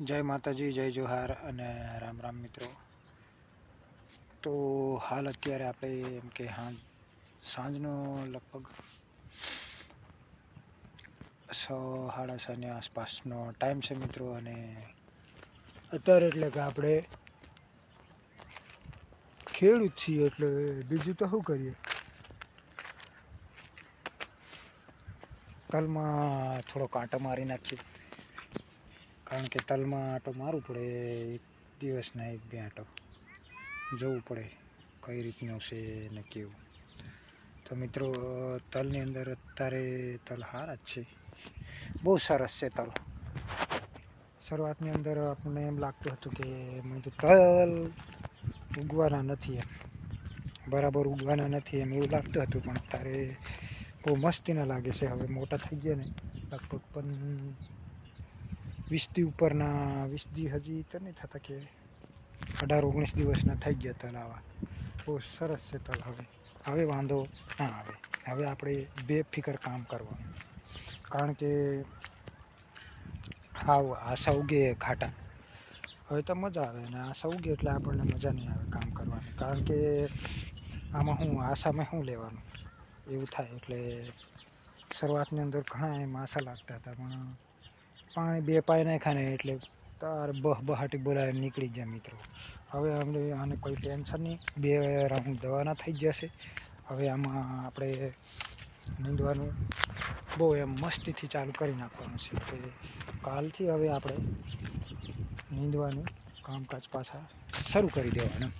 જય માતાજી, જય જોહાર અને રામ રામ મિત્રો. તો હાલ અત્યારે આપણે એમ કે હા, સાંજનો લગભગ સો સાડા છની આસપાસનો ટાઈમ છે મિત્રો અને અત્યારે એટલે કે આપણે ખેડૂત છીએ એટલે બીજું તો શું કરીએ? કાલમાં થોડો કાંટો મારી નાખીએ. કારણ કે તલમાં આટો મારવું પડે, એક દિવસના એક બે આટો. જોવું પડે કઈ રીતનું છે ને કેવું. તો મિત્રો, તલની અંદર અત્યારે તલ હારા જ છે. બહુ સરસ છે તલ. શરૂઆતની અંદર આપણને એમ લાગતું હતું કે, મેં તો તલ ઉગવાના નથી એમ. બરાબર ઉગવાના નથી એમ એવું લાગતું હતું, પણ અત્યારે બહુ મસ્તીના લાગે છે. હવે મોટા થઈ ગયા ને, લગભગ પણ વીસથી ઉપરના વીસ દી હજી તો નહીં થતા કે અઢાર, ઓગણીસ દિવસના થઈ ગયા તલ આવા બહુ સરસ છે તલ હવે. હવે વાંધો ના આવે. હવે આપણે બેફિકર કામ કરવાનું. કારણ કે હાવ આશા ઉગે ઘાટા. હવે તો મજા આવે ને આશા ઉગે એટલે આપણને મજા નહીં આવે કામ કરવાની. કારણ કે આમાં હું આશામાં શું લેવાનું? એવું થાય એટલે શરૂઆતની અંદર ઘણા એમ આશા લાગતા હતા, પણ પાણી બે પાય નાખ્યા ને એટલે તાર બહ બહાટી બોલાવી નીકળી ગયા મિત્રો. હવે અમને આને કોઈ ટેન્શન નહીં. બે રાઉન્ડ દવાના થઈ જશે હવે આમાં આપણે નીંદવાનું બહુ એમ મસ્તીથી ચાલુ કરી નાખવાનું છે કે કાલથી હવે આપણે નીંદવાનું કામકાજ પાછા શરૂ કરી દેવાના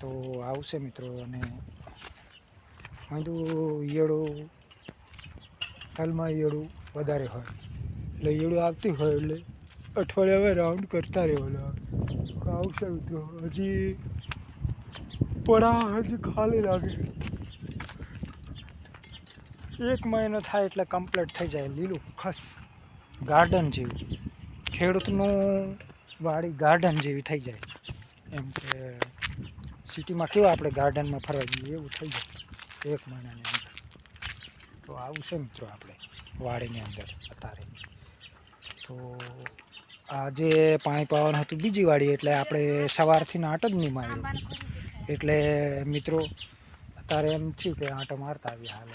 તો આવશે મિત્રો અને વાંધું ઈયળો તલમાં ઈયળું વધારે હોય. એટલે આવતી હોય એટલે અઠવાડિયા હવે રાઉન્ડ કરતા રહેવાના. આવશે મિત્રો હજી પડા હજી ખાલી લાગે. એક મહિનો થાય એટલે કમ્પ્લીટ થઈ જાય. લીલું ખસ. ગાર્ડન જેવું. ખેડૂતનું વાડી ગાર્ડન જેવી થઈ જાય. એમ કે સિટીમાં કેવું આપણે ગાર્ડનમાં ફરવા જઈએ એવું થઈ જાય. એક મહિનાની અંદર. તો આવું છે મિત્રો આપણે વાડીની અંદર અત્યારે. તો આજે પાણી પાવાનું હતું બીજી વાડી એટલે આપણે સવારથી આંટો જ નહીં માર્યો એટલે મિત્રો અત્યારે એમ થયું કે આંટો મારતા આવી હાલ.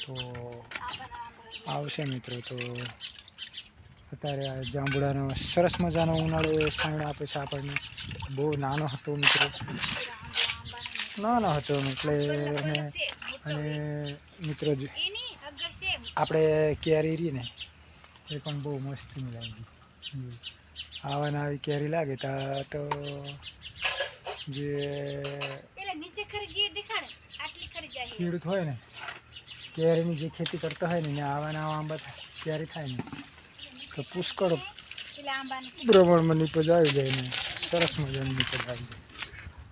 તો આવશે મિત્રો તો અત્યારે આ જાંબુડાનો સરસ મજાનો ઉનાળો સાઈડ આપે છે આપણને. બહુ નાનો હતો મિત્રો. નાનો હતો એટલે અને મિત્રો આપણે કેરી રહી ને? એ પણ બહુ મસ્તીની લાગી. હમ. આવા કેરી લાગે તા તો જે ખેડૂત હોય ને કેરીની જે ખેતી કરતો હોય ને એને આવાના આવા આંબા થાય કેરી થાય ને. તો પુષ્કળ પ્રમાણમાં નીપજ આવી જાય ને સરસ મજાની નીપજ આવી જાય.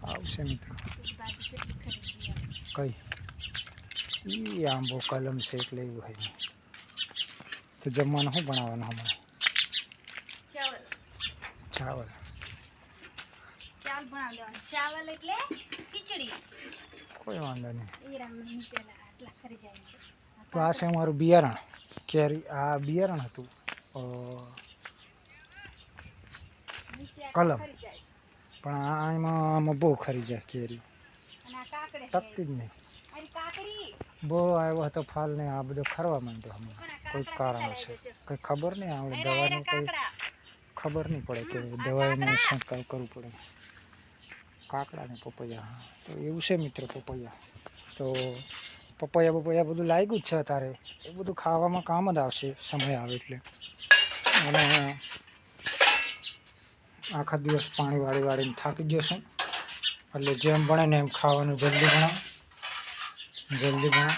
આવશે મિત્રો કેટલી કઈ? એ આંબો કલમ છે એટલે એવું હોય ને. તો જમવાનું શું બનાવવાનું હમણાં? ચાવલ. ચાવલ. ચાવલ ચાવલ એટલે ખીચડી. કોઈ વાંધો નહીં. તો આ છે મારું બિયારણ. કેરી આ બિયારણ હતું. કલમ. પણ આમાં બહુ ખરી જાય કેરી. ટકતી જ નહીં. બહુ આવ્યો હતો ફાલ ને આ બધો ખરવા માંડ્યો હમણાં. કોઈ કારણ છે? કંઈ ખબર નહીં આવડે. દવાની કંઈ ખબર નહીં પડે કે આ દવાઈનું કરવું પડે. કાકડા ને પપૈયા તો એવું છે મિત્ર પપૈયા. તો પપૈયા પપૈયા બધું લાગ્યું જ છે અત્યારે. એ બધું ખાવામાં કામ જ આવશે, સમય આવે એટલે. અને આખા દિવસ પાણી વાળી વાળીને થાકી જશું એટલે જેમ ભણે ને એમ ખાવાનું જલ્દી બનાવ. જલ્દી બનાવ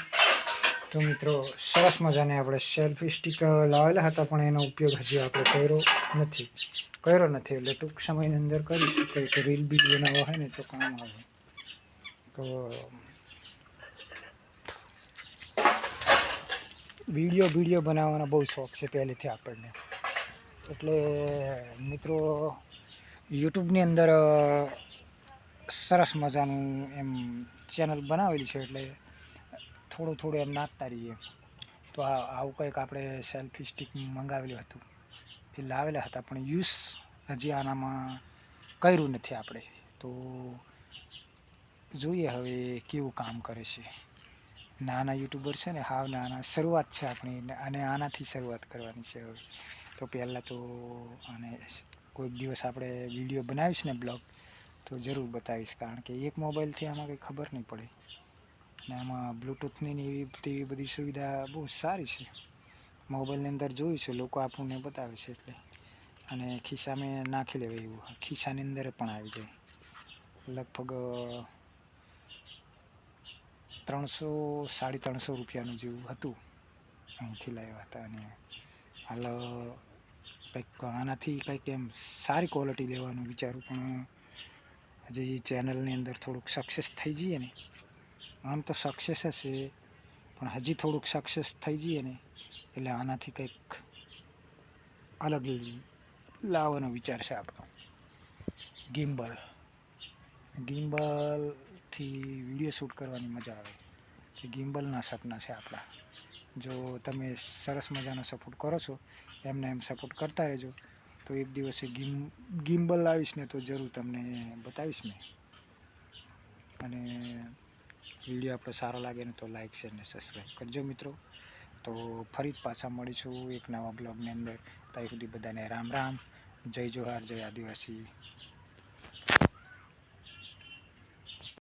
તો મિત્રો, સરસ મજાને આપણે સેલ્ફી સ્ટિક લાવેલા હતા, પણ એનો ઉપયોગ હજી આપણે કર્યો નથી. કર્યો નથી એટલે ટૂંક સમયની અંદર કરીશું કંઈક રીલ બીલ બનાવવા હોય ને તો કામ આવે. તો વીડિયો વીડિયો બનાવવાનો બહુ શોખ છે પહેલેથી આપણને. એટલે મિત્રો, યુટ્યુબની અંદર સરસ મજાનું એમ ચેનલ બનાવેલી છે એટલે થોડું થોડું એમ નાખતા રહીએ. તો આવું કંઈક આપણે સેલ્ફી સ્ટિક મંગાવેલું હતું. એ લાવેલા હતા, પણ યુઝ હજી આનામાં કર્યું નથી આપણે. તો જોઈએ હવે કેવું કામ કરે છે. નાના યુટ્યુબર છે ને, હાવ નાના. શરૂઆત છે આપણી અને આનાથી શરૂઆત કરવાની છે હવે. તો પહેલાં તો આને કોઈક દિવસ આપણે વીડિયો બનાવીશ ને બ્લોગ, તો જરૂર બતાવીશ. કારણ કે એક મોબાઈલથી આમાં કંઈ ખબર નહીં પડે. ને આમાં બ્લૂટૂથની એવી તેવી બધી સુવિધા બહુ સારી છે. મોબાઈલની અંદર જોયું છે, લોકો આપણને બતાવે છે એટલે. અને ખિસ્સામાં નાખી લેવાય એવું. ખિસ્સાની અંદર પણ આવી જાય. લગભગ, ત્રણસો, સાડી ત્રણસો રૂપિયાનું જેવું હતું. અહીંથી લાવ્યા હતા અને હાલ, કંઈક આનાથી કંઈક એમ સારી ક્વોલિટી લેવાનું વિચારું, પણ હજી ચેનલની અંદર થોડુંક સક્સેસ થઈ જઈએ ને. આમ તો સક્સેસ હશે પણ હજી થોડુંક સક્સેસ થઈ જઈએ ને, એટલે આનાથી કંઈક અલગ લાવવાનો વિચાર છે આપણો. ગિમ્બલ ગિમ્બલથી વીડિયો શૂટ કરવાની મજા આવે. એ ગિમ્બલના સપના છે આપણા. જો તમે સરસ મજાનો સપોર્ટ કરો છો, એમને એમ સપોર્ટ કરતા રહેજો. તો એક દિવસે ગિમ ગિમ્બલ લાવીશ ને તો જરૂર તમને બતાવીશ મેં. અને વીડિયો આપણો સારો લાગે ને તો લાઈક શેર ને સબસ્ક્રાઈબ કરજો મિત્રો. તો ફરી પાછા મળીશું એક નવા બ્લોગની અંદર. ત્યાં સુધી બધાને રામ રામ. જય જોહાર, જય આદિવાસી.